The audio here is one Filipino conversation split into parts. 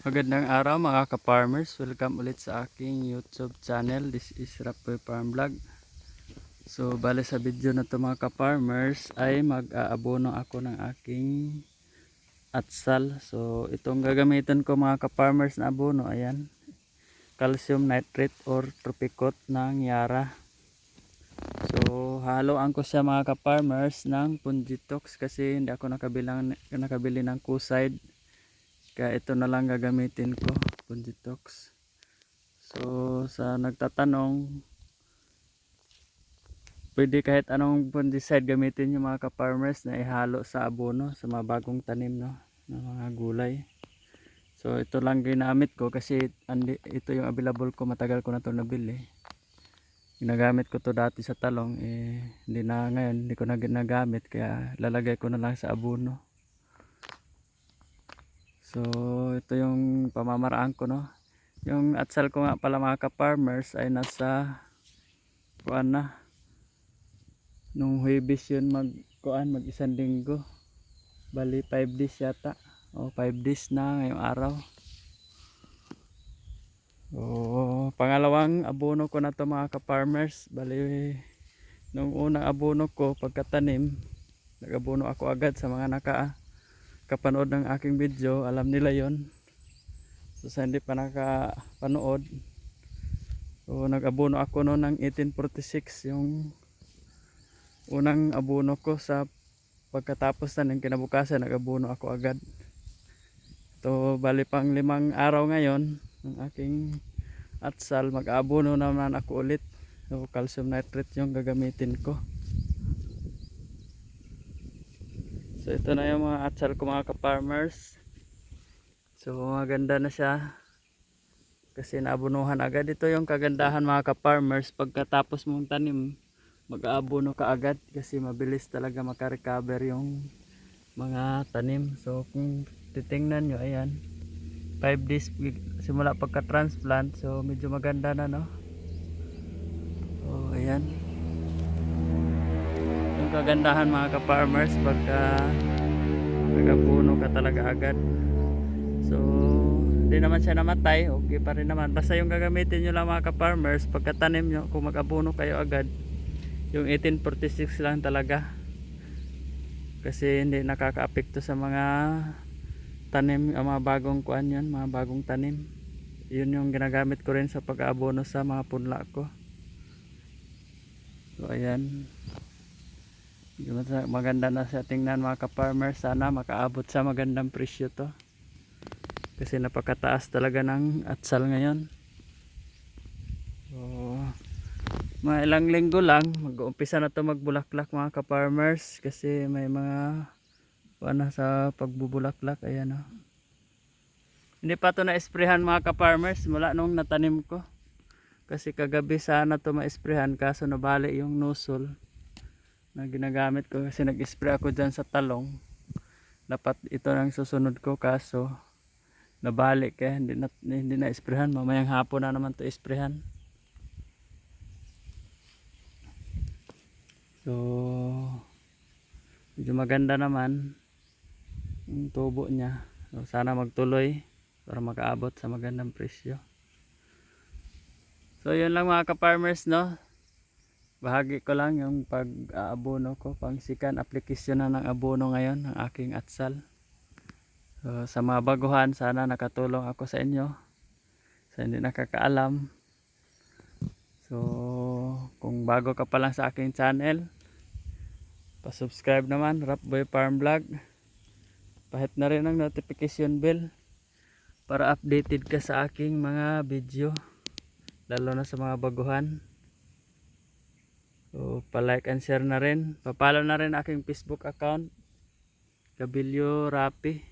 Magandang araw mga ka-farmers. Welcome ulit sa aking YouTube channel. This is Rapoy Farm Vlog. So, bale sa video na to mga ka-farmers ay mag-aabono ako ng aking atsal. So, itong gagamitin ko mga ka-farmers na abono, ayan. Calcium nitrate or tropicot ng Yara. So, haloan ko siya mga ka-farmers ng Pungitox kasi hindi ako nakabilang, nakabili ng Kuside. Kaya ito na lang gagamitin ko, Pungitox. So, sa nagtatanong, pwede kahit anong fungicide gamitin yung mga ka-farmers na ihalo sa abono, sa mga bagong tanim, no? ng mga gulay. So, ito lang ginamit ko kasi ito yung available ko, matagal ko na ito nabili. Ginagamit ko to dati sa talong, eh, hindi na ngayon, hindi ko na ginagamit, kaya lalagay ko na lang sa abono. So, ito yung pamamaraan ko, no. Yung atsal ko nga pala mga ka-farmers ay nasa kuan na. Nung Huwebes yun mag kuan mag isang linggo. Bali 5 days yata. O 5 days na ngayong araw. O pangalawang abono ko na to mga ka-farmers. Bali nung unang abono ko pagkatanim, nag-abono ako agad sa mga naka kapanood ng aking video, alam nila yon So sa hindi pa nakapanood, so nag-abono ako noon ng 1846, yung unang abono ko sa pagkatapos na ng kinabukasan, nag-abono ako agad. To bali pang limang araw ngayon ng aking atsal, mag-abono naman ako ulit. So calcium nitrate yung gagamitin ko. So ito na yung mga atsal ko mga ka-farmers. So maganda na siya. Kasi naabunuhan agad. Ito yung kagandahan mga ka-farmers. Pagkatapos mong tanim, mag-aabono ka agad. Kasi mabilis talaga makarecover yung mga tanim. So kung titingnan nyo, ayan. 5 days simula pagka-transplant. So medyo maganda na no. So ayan kagandahan mga ka-farmers pagka nagapuno ka talaga agad. So hindi naman siya namatay okay pa rin naman. Basta yung gagamitin nyo lang mga ka-farmers pagkatanim nyo kung mag-abuno kayo agad yung 1846 lang talaga. Kasi hindi nakaka-apekto sa mga tanim ang mga bagong kuan yan mga bagong tanim. Yun yung ginagamit ko rin sa pag-aabono sa mga punla ko. So ayan maganda na sa tingnan mga ka-farmer. Sana makaabot sa magandang presyo to. Kasi napakataas talaga ng atsal ngayon. So, mga ilang linggo lang mag-uumpisa na to magbulaklak mga ka-farmers. Kasi may mga ano sa pagbubulaklak ayan o hindi pa to na-esprehan mga ka-farmers mula nung natanim ko. Kasi kagabi sana to ma-esprehan kaso nabali yung nozzle na ginagamit ko kasi nag-spray ako dyan sa talong. Dapat ito ang susunod ko kaso nabalik eh hindi na, hindi na isprehan. Mamayang hapon na naman to isprehan. So medyo maganda naman yung tubo niya. So, sana magtuloy para makaabot sa magandang presyo. So yun lang mga ka-farmers no bahagi ko lang yung pag-aabono ko pang sikan application na ng abono ngayon ng aking atsal. So, sa mga baguhan sana nakatulong ako sa inyo. Sa hindi nakakaalam. So kung bago ka pa lang sa aking channel pa-subscribe naman Rapboy Farm Vlog. Pahit na rin ang notification bell para updated ka sa aking mga video lalo na sa mga baguhan So, pa-like and share na rin. Pa-follow na rin aking Facebook account. Gabilyo Rapi.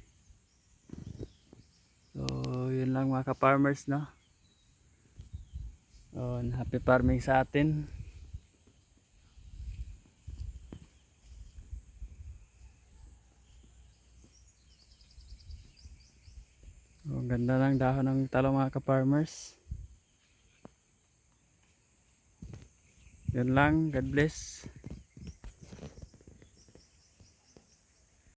So, yun lang mga ka-farmers, no? So, happy farming sa atin. So, ganda ng dahon ng talong mga ka-farmers. Yun lang. God bless.